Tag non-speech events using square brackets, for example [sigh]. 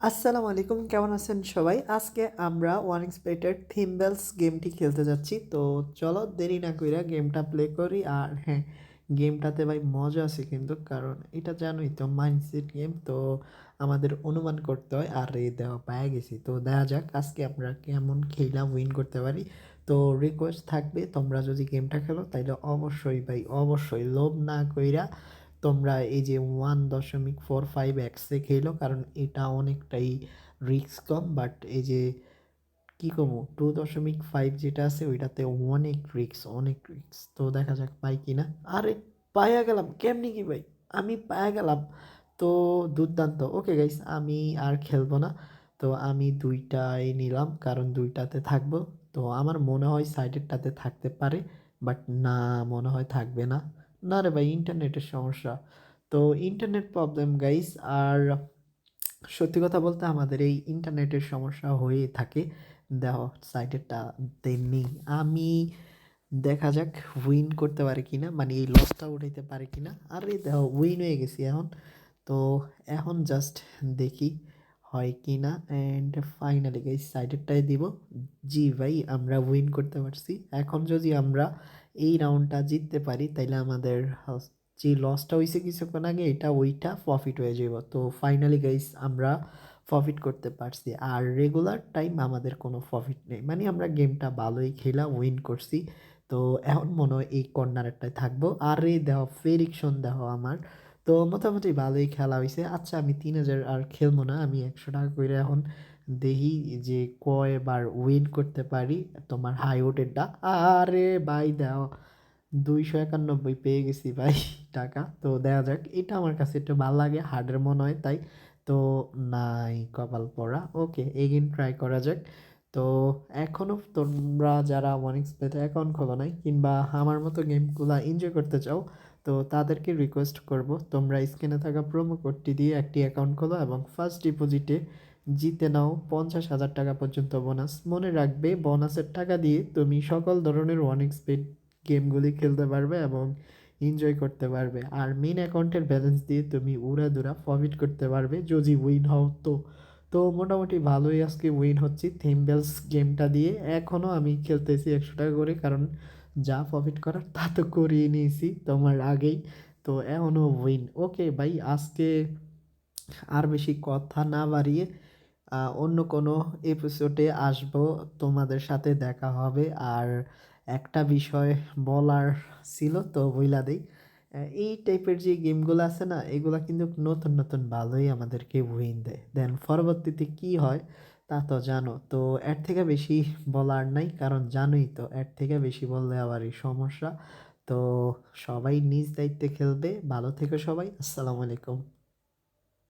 আসসালামু আলাইকুম, কেমন আছেন সবাই? আজকে আমরা ওয়ান এক্সপেক্টেড থিমবেলস গেমটি খেলতে যাচ্ছি। তো চলো দেরি না কইরা গেমটা প্লে করি। আর হ্যাঁ গেমটাতে ভাই মজা আছে কিন্তু, কারণ এটা জানোই তো মাইন্ডসেট গেম তো আমাদের অনুমান করতে হয়, আর এই দেওয়া পায়ে গেছি। তো দেখা যাক, আজকে আমরা কেমন খেলা উইন করতে পারি। তো রিকোয়েস্ট থাকবে, তোমরা যদি গেমটা খেলো, তাইলে অবশ্যই ভাই, অবশ্যই লোভ না কইরা তোমরা এই যে ওয়ান দশমিক ফোর ফাইভ এক্সে খেলো, কারণ এটা অনেকটাই রিস্ক কম বাট এই যে, কী কমো টু দশমিক ফাইভ যেটা আছে, ওইটাতে অনেক রিক্স অনেক রিক্স তো দেখা যাক পাই কি না। আরে পায়া গেলাম। কেমনি কি ভাই? আমি পায়া গেলাম। তো দুর্দান্ত। ওকে গাইস আমি আর খেলব না। তো আমি দুইটাই নিলাম, কারণ দুইটাতে থাকব। তো আমার মনে হয় সাইডেরটাতে থাকতে পারে বাট না, মনে হয় থাকবে না। না রে ভাই, ইন্টারনেটের সমস্যা। তো ইন্টারনেট প্রবলেম গাইস আর সত্যি কথা বলতে আমাদের এই ইন্টারনেটের সমস্যা হয়ে থাকে। দেখো সাইটেরটা তেমনি আমি দেখা যাক উইন করতে পারে কি না মানে এই লসটা উঠাইতে পারে কিনা। আরে দেখো উইন হয়ে গেছি এখন। তো এখন জাস্ট দেখি হয় কি না অ্যান্ড ফাইনালি গাইস সাইডেরটাই দিব। জি ভাই, আমরা উইন করতে পারছি। এখন যদি আমরা এই রাউন্ডটা জিততে পারি, তাইলে আমাদের যে লসটা হয়েছে কিছুক্ষণ আগে, এটা ওইটা প্রফিট হয়ে যাব তো ফাইনালি গাইস আমরা প্রফিট করতে পারছি। আর রেগুলার টাইম আমাদের কোনো প্রফিট নেই। মানে আমরা গেমটা ভালোই খেলা উইন করছি। তো এখন মনে হয় এই কর্নারটায় থাকব। আর এই দেহ ফেরিকশন দেহ আমার। তো মোটামুটি ভালোই খেলা হয়েছে আচ্ছা আমি তিন হাজার আর খেলব না, আমি একশো টাকা করে এখন দেখি যে কয়বার উইন করতে পারি তোমার হাই ওটেরটা আরে ভাই দাও, দুইশো একানব্বই পেয়ে গেছি ভাই [laughs] টাকা। তো দেখা যাক, এটা আমার কাছে একটু ভালো লাগে হার্ডের মনে হয় তাই। তো নাই, কপাল পড়া ওকে এগেন ট্রাই করা যাক। তো এখনও তোমরা যারা ওয়ান এক্সপেতে অ্যাকাউন্ট খোলো নাই, কিংবা আমার মতো গেমগুলো এনজয় করতে চাও, তো তাদেরকে রিকোয়েস্ট করব। তোমরা স্ক্রিনে থাকা প্রোমো কোডটি দিয়ে একটি অ্যাকাউন্ট খোলো এবং ফার্স্ট ডিপোজিটে জিতে নাও পঞ্চাশ হাজার টাকা পর্যন্ত বোনাস। মনে রাখবে, বোনাসের টাকা দিয়ে তুমি সকল ধরনের ওয়ান এক্সপেড গেমগুলি খেলতে পারবে এবং এনজয় করতে পারবে। আর মেন অ্যাকাউন্টের ব্যালেন্স দিয়ে তুমি উড়া দুরা প্রফিট করতে পারবে, যদি উইন হও তো। তো মোটামুটি ভালোই আজকে উইন হচ্ছি থিমবেলস গেমটা দিয়ে। এখনও আমি খেলতেছি একশো টাকা করে, কারণ যা প্রফিট করার তা তো করিয়ে নিয়েছি তোমার আগেই। তো এখনও উইন ওকে ভাই, আজকে আর বেশি কথা না বাড়িয়ে অন্য কোনো এপিসোডে আসব, তোমাদের সাথে দেখা হবে। আর একটা বিষয় বলার ছিল, তো বইলা দেই। এই টাইপের যে গেমগুলো আছে না, এগুলো কিন্তু নতুন নতুন ভালোই আমাদেরকে উইন দেয়। দেন পরবর্তীতে কি হয়, তা তো জানো। তো এর থেকে বেশি বলার নাই, কারণ জানোই তো, এর থেকে বেশি বললে আবারই সমস্যা। তো সবাই নিজ দায়িত্বে খেলবে। ভালো থেকে সবাই। আসসালামু আলাইকুম।